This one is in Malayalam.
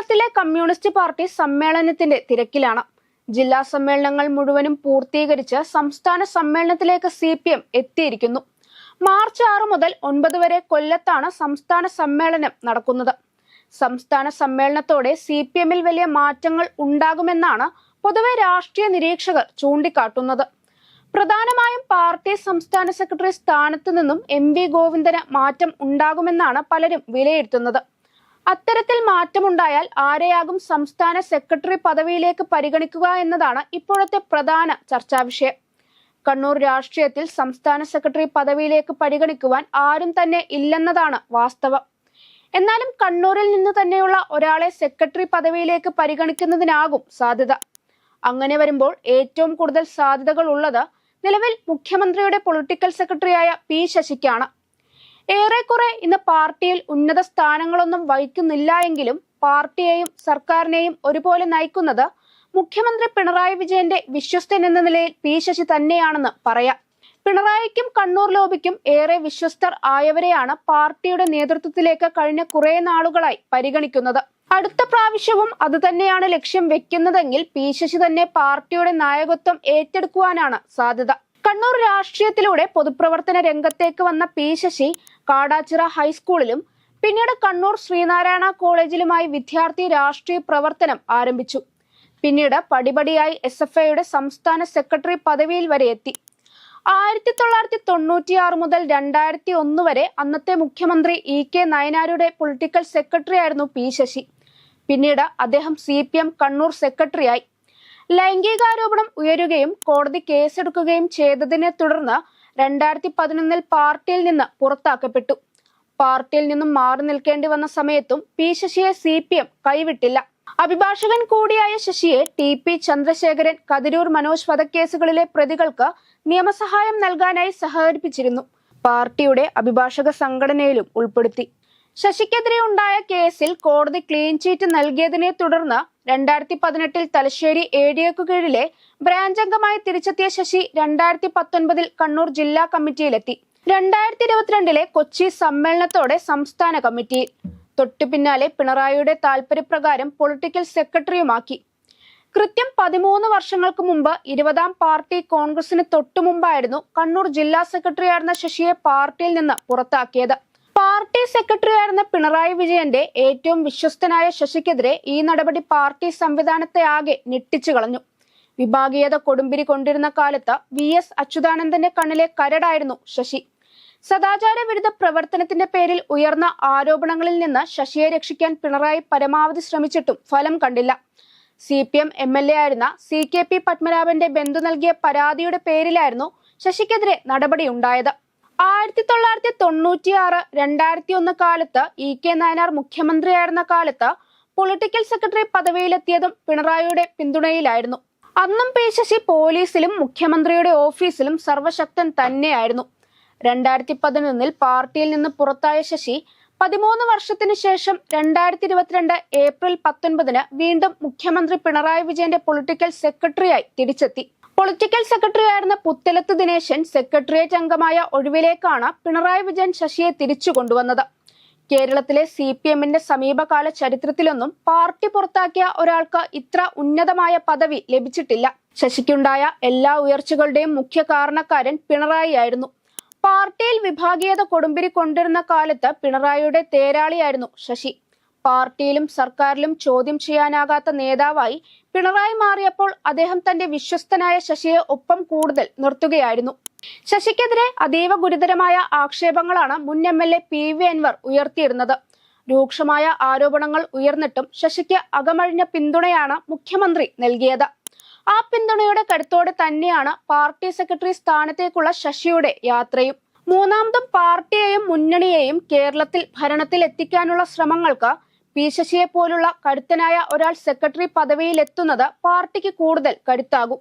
കേരളത്തിലെ കമ്മ്യൂണിസ്റ്റ് പാർട്ടി സമ്മേളനത്തിന്റെ തിരക്കിലാണ്. ജില്ലാ സമ്മേളനങ്ങൾ മുഴുവനും പൂർത്തീകരിച്ച് സംസ്ഥാന സമ്മേളനത്തിലേക്ക് സി പി എം എത്തിയിരിക്കുന്നു. മാർച്ച് ആറ് മുതൽ ഒൻപത് വരെ കൊല്ലത്താണ് സംസ്ഥാന സമ്മേളനം നടക്കുന്നത്. സംസ്ഥാന സമ്മേളനത്തോടെ സി പി എമ്മിൽ വലിയ മാറ്റങ്ങൾ ഉണ്ടാകുമെന്നാണ് പൊതുവെ രാഷ്ട്രീയ നിരീക്ഷകർ ചൂണ്ടിക്കാട്ടുന്നത്. പ്രധാനമായും പാർട്ടി സംസ്ഥാന സെക്രട്ടറി സ്ഥാനത്ത് നിന്നും എം വി ഗോവിന്ദന് മാറ്റം ഉണ്ടാകുമെന്നാണ് പലരും വിലയിരുത്തുന്നത്. അത്തരത്തിൽ മാറ്റമുണ്ടായാൽ ആരെയാകും സംസ്ഥാന സെക്രട്ടറി പദവിയിലേക്ക് പരിഗണിക്കുക എന്നതാണ് ഇപ്പോഴത്തെ പ്രധാന ചർച്ചാ വിഷയം. കണ്ണൂർ രാഷ്ട്രീയത്തിൽ സംസ്ഥാന സെക്രട്ടറി പദവിയിലേക്ക് പരിഗണിക്കുവാൻ ആരും തന്നെ ഇല്ലെന്നതാണ് വാസ്തവം. എന്നാലും കണ്ണൂരിൽ നിന്ന് തന്നെയുള്ള ഒരാളെ സെക്രട്ടറി പദവിയിലേക്ക് പരിഗണിക്കുന്നതിനാകും സാധ്യത. അങ്ങനെ വരുമ്പോൾ ഏറ്റവും കൂടുതൽ സാധ്യതകൾ ഉള്ളത് നിലവിൽ മുഖ്യമന്ത്രിയുടെ പൊളിറ്റിക്കൽ സെക്രട്ടറിയായ പി ശശിക്കാണ്. ഏറെക്കുറെ ഇന്ന് പാർട്ടിയിൽ ഉന്നത സ്ഥാനങ്ങളൊന്നും വഹിക്കുന്നില്ല എങ്കിലും പാർട്ടിയെയും സർക്കാരിനെയും ഒരുപോലെ നയിക്കുന്നത് മുഖ്യമന്ത്രി പിണറായി വിജയന്റെ വിശ്വസ്തൻ എന്ന നിലയിൽ പി ശശി തന്നെയാണെന്ന് പറയാം. പിണറായിക്കും കണ്ണൂർ ലോബിക്കും ഏറെ വിശ്വസ്തർ ആയവരെയാണ് പാർട്ടിയുടെ നേതൃത്വത്തിലേക്ക് കഴിഞ്ഞ കുറെ നാളുകളായി പരിഗണിക്കുന്നത്. അടുത്ത പ്രാവശ്യവും അത് തന്നെയാണ് ലക്ഷ്യം വെക്കുന്നതെങ്കിൽ പി ശശി തന്നെ പാർട്ടിയുടെ നായകത്വം ഏറ്റെടുക്കുവാനാണ് സാധ്യത. കണ്ണൂർ രാഷ്ട്രീയത്തിലൂടെ പൊതുപ്രവർത്തന രംഗത്തേക്ക് വന്ന പി ശശി കാടാച്ചിറ ഹൈസ്കൂളിലും പിന്നീട് കണ്ണൂർ ശ്രീനാരായണ കോളേജിലുമായി വിദ്യാർത്ഥി രാഷ്ട്രീയ പ്രവർത്തനം ആരംഭിച്ചു. പിന്നീട് പടിപടിയായി എസ് എഫ് ഐയുടെ സംസ്ഥാന സെക്രട്ടറി പദവിയിൽ വരെ എത്തി. ആയിരത്തി തൊള്ളായിരത്തി തൊണ്ണൂറ്റിയാറ് മുതൽ രണ്ടായിരത്തി ഒന്ന് വരെ അന്നത്തെ മുഖ്യമന്ത്രി ഇ കെ നയനാരുടെ പൊളിറ്റിക്കൽ സെക്രട്ടറി ആയിരുന്നു പി ശശി. പിന്നീട് അദ്ദേഹം സി കണ്ണൂർ സെക്രട്ടറിയായി. ലൈംഗികാരോപണം ഉയരുകയും കോടതി കേസെടുക്കുകയും ചെയ്തതിനെ തുടർന്ന് രണ്ടായിരത്തി പതിനൊന്നിൽ പാർട്ടിയിൽ നിന്ന് പുറത്താക്കപ്പെട്ടു. പാർട്ടിയിൽ നിന്നും മാറി നിൽക്കേണ്ടി വന്ന സമയത്തും പി ശശിയെ സി പി എം കൈവിട്ടില്ല. അഭിഭാഷകൻ കൂടിയായ ശശിയെ ടി പി ചന്ദ്രശേഖരൻ കതിരൂർ മനോജ് വധക്കേസുകളിലെ പ്രതികൾക്ക് നിയമസഹായം നൽകാനായി സഹകരിപ്പിച്ചിരുന്നു. പാർട്ടിയുടെ അഭിഭാഷക സംഘടനയിലും ഉൾപ്പെടുത്തി. ശശിക്കെതിരെ ഉണ്ടായ കേസിൽ കോടതി ക്ലീൻ ചീറ്റ് നൽകിയതിനെ തുടർന്ന് രണ്ടായിരത്തി പതിനെട്ടിൽ തലശ്ശേരി എക്കു കീഴിലെ ബ്രാഞ്ച് അംഗമായി തിരിച്ചെത്തിയ ശശി രണ്ടായിരത്തി പത്തൊൻപതിൽ കണ്ണൂർ ജില്ലാ കമ്മിറ്റിയിലെത്തി. രണ്ടായിരത്തി ഇരുപത്തിരണ്ടിലെ കൊച്ചി സമ്മേളനത്തോടെ സംസ്ഥാന കമ്മിറ്റിയിൽ തൊട്ടു പിന്നാലെ പിണറായിയുടെ താൽപര്യപ്രകാരം പൊളിറ്റിക്കൽ സെക്രട്ടറിയുമാക്കി. കൃത്യം പതിമൂന്ന് വർഷങ്ങൾക്ക് മുമ്പ് ഇരുപതാം പാർട്ടി കോൺഗ്രസിന് തൊട്ടു മുമ്പായിരുന്നു കണ്ണൂർ ജില്ലാ സെക്രട്ടറിയായിരുന്ന ശശിയെ പാർട്ടിയിൽ നിന്ന് പുറത്താക്കിയത്. പാർട്ടി സെക്രട്ടറി ആയിരുന്ന പിണറായി വിജയന്റെ ഏറ്റവും വിശ്വസ്തനായ ശശിക്കെതിരെ ഈ നടപടി പാർട്ടി സംവിധാനത്തെ ആകെ ഞെട്ടിച്ചു കളഞ്ഞു. വിഭാഗീയത കൊടുമ്പിരി കൊണ്ടിരുന്ന കാലത്ത് വി എസ് അച്യുതാനന്ദന്റെ കണ്ണിലെ കരടായിരുന്നു ശശി. സദാചാര വിരുദ്ധ പ്രവർത്തനത്തിന്റെ പേരിൽ ഉയർന്ന ആരോപണങ്ങളിൽ നിന്ന് ശശിയെ രക്ഷിക്കാൻ പിണറായി പരമാവധി ശ്രമിച്ചിട്ടും ഫലം കണ്ടില്ല. C P M M L A ആയിരുന്ന സി കെ പി പത്മനാഭന്റെ ബന്ധു നൽകിയ പരാതിയുടെ പേരിലായിരുന്നു ശശിക്കെതിരെ നടപടിയുണ്ടായത് ആയിരത്തി തൊള്ളായിരത്തി തൊണ്ണൂറ്റിയാറ് രണ്ടായിരത്തി ഒന്ന് കാലത്ത് ഇ കെ നായനാർ മുഖ്യമന്ത്രിയായിരുന്ന കാലത്ത് പൊളിറ്റിക്കൽ സെക്രട്ടറി പദവിയിലെത്തിയതും പിണറായിയുടെ പിന്തുണയിലായിരുന്നു. അന്നും പി ശശി പോലീസിലും മുഖ്യമന്ത്രിയുടെ ഓഫീസിലും സർവശക്തൻ തന്നെയായിരുന്നു. രണ്ടായിരത്തി പതിനൊന്നിൽ പാർട്ടിയിൽ നിന്ന് പുറത്തായ ശശി പതിമൂന്ന് വർഷത്തിനു ശേഷം രണ്ടായിരത്തി ഇരുപത്തിരണ്ട് ഏപ്രിൽ പത്തൊൻപതിന് വീണ്ടും മുഖ്യമന്ത്രി പിണറായി വിജയന്റെ പൊളിറ്റിക്കൽ സെക്രട്ടറിയായി തിരിച്ചെത്തി. പൊളിറ്റിക്കൽ സെക്രട്ടറി ആയിരുന്ന പുത്തലത്ത് ദിനേശൻ സെക്രട്ടേറിയറ്റ് അംഗമായ ഒഴിവിലേക്കാണ് പിണറായി വിജയൻ ശശിയെ തിരിച്ചു കൊണ്ടുവന്നത്. കേരളത്തിലെ സി പി എമ്മിന്റെ സമീപകാല ചരിത്രത്തിലൊന്നും പാർട്ടി പുറത്താക്കിയ ഒരാൾക്ക് ഇത്ര ഉന്നതമായ പദവി ലഭിച്ചിട്ടില്ല. ശശിക്കുണ്ടായ എല്ലാ ഉയർച്ചകളുടെയും മുഖ്യ കാരണക്കാരൻ പിണറായി ആയിരുന്നു. പാർട്ടിയിൽ വിഭാഗീയത കൊടുമ്പിരി കൊണ്ടിരുന്ന കാലത്ത് പിണറായിയുടെ തേരാളിയായിരുന്നു ശശി. പാർട്ടിയിലും സർക്കാരിലും ചോദ്യം ചെയ്യാനാകാത്ത നേതാവായി പിണറായി മാറിയപ്പോൾ അദ്ദേഹം തന്റെ വിശ്വസ്തനായ ശശിയെ ഒപ്പം കൂടുതൽ നിർത്തുകയായിരുന്നു. ശശിക്കെതിരെ അതീവ ഗുരുതരമായ ആക്ഷേപങ്ങളാണ് മുൻ M L A P V Anvar ഉയർത്തിയിരുന്നത്. രൂക്ഷമായ ആരോപണങ്ങൾ ഉയർന്നിട്ടും ശശിക്ക് അകമഴിഞ്ഞ പിന്തുണയാണ് മുഖ്യമന്ത്രി നൽകിയത്. ആ പിന്തുണയുടെ കരുത്തോടെ തന്നെയാണ് പാർട്ടി സെക്രട്ടറി സ്ഥാനത്തേക്കുള്ള ശശിയുടെ യാത്രയും. മൂന്നാമതും പാർട്ടിയെയും മുന്നണിയെയും കേരളത്തിൽ ഭരണത്തിൽ എത്തിക്കാനുള്ള ശ്രമങ്ങൾക്ക് പി ശശിയെ പോലുള്ള കരുത്തനായ ഒരാൾ സെക്രട്ടറി പദവിയിൽ എത്തുന്നത് പാർട്ടിക്ക് കൂടുതൽ കരുത്താകും